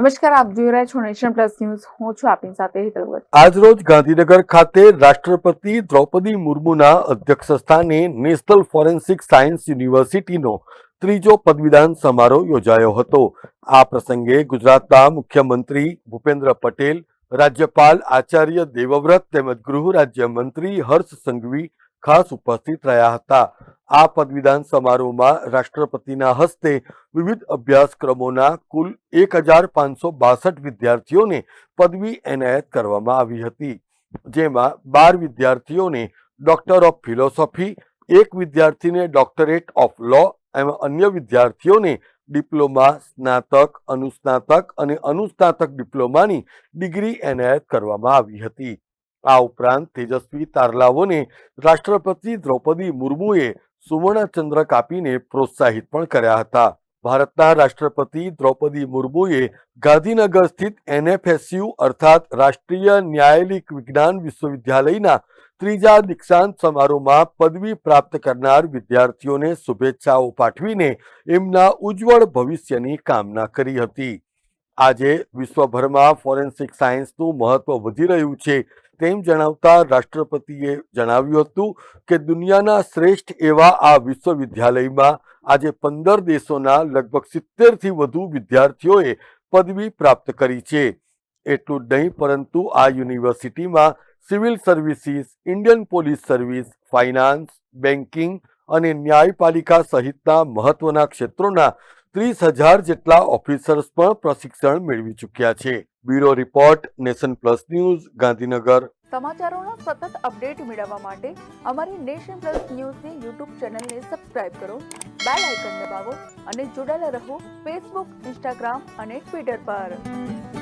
નમસ્કાર, આપ જોઈ રહ્યા છો નેશન પ્લસ ન્યૂઝ હું છું આપની સાથે હિતલ ભટ્ટ. આજરોજ ગાંધીનગર ખાતે રાષ્ટ્રપતિ દ્રૌપદી મુર્મુના અધ્યક્ષ નેશનલ ફોરેન્સિક સાયન્સ યુનિવર્સિટીનો ત્રીજો પદવીદાન સમારોહ યોજાયો હતો આ પ્રસંગે ગુજરાતના મુખ્યમંત્રી ભૂપેન્દ્ર પટેલ, રાજ્યપાલ આચાર્ય દેવવ્રત તેમજ ગૃહ રાજ્યમંત્રી હર્ષ સંઘવી ખાસ ઉપસ્થિત રહ્યા હતા. આ પદવીદાન સમારોહમાં રાષ્ટ્રપતિના હસ્તે વિવિધ અભ્યાસક્રમોના કુલ એક હજાર પાંચસો બાસઠ વિદ્યાર્થીઓને પદવી એનાયત કરવામાં આવી હતી. જેમાં બાર વિદ્યાર્થીઓને ડોક્ટર ઓફ ફિલોસોફી એક વિદ્યાર્થીને ડોક્ટરેટ ઓફ લો એમ અન્ય વિદ્યાર્થીઓને ડિપ્લોમા સ્નાતક, અનુસ્નાતક અને અનુસ્નાતક ડિપ્લોમાની ડિગ્રી એનાયત કરવામાં આવી હતી. આ ઉપરાંત તેજસ્વી તારલાઓને રાષ્ટ્રપતિ દ્રૌપદી મુર્મુએ સુવર્ણચંદ્રક આપીને પ્રોત્સાહિત પણ કર્યા હતા. ભારતના રાષ્ટ્રપતિ દ્રૌપદી મુર્મુએ ગાંધીનગર સ્થિત એનએફએસયુ અર્થાત રાષ્ટ્રીય ન્યાયાલિક વિજ્ઞાન વિશ્વવિદ્યાલયના ત્રીજા દીક્ષાંત સમારોહમાં પદવી પ્રાપ્ત કરનાર વિદ્યાર્થીઓને શુભેચ્છાઓ પાઠવીને એમના ઉજ્જવળ ભવિષ્યની કામના કરી હતી. આજે વિશ્વભરમાં ફોરેન્સિક સાયન્સનું મહત્વ વધી રહ્યું છે. તેમ જણાવતા રાષ્ટ્રપતિએ જણાવ્યું હતું કે દુનિયાના શ્રેષ્ઠ એવા આ વિશ્વવિદ્યાલયમાં આજે પંદર દેશોના લગભગ સિત્તેરથી વધુ વિદ્યાર્થીઓએ પદવી પ્રાપ્ત કરી છે. એટલું જ નહીં, પરંતુ આ યુનિવર્સિટીમાં civil services, Indian police service, finance, banking અને ન્યાયપાલિકા સહિતના મહત્વના ક્ષેત્રોના ત્રીસ હજાર જેટલા ઓફિસર્સ પણ પ્રશિક્ષણ મેળવી ચૂક્યા છે. Bureau report, nation plus news, Gandhinagar. સમાચારોનો સતત અપડેટ મેળવવા માટે અમારી નેશન પ્લસ ન્યૂઝની યુટ્યુબ ચેનલને સબસ્ક્રાઇબ કરો, બેલ આઇકન દબાવો અને જોડાયેલા રહો ફેસબુક, ઇન્સ્ટાગ્રામ અને ટ્વિટર પર.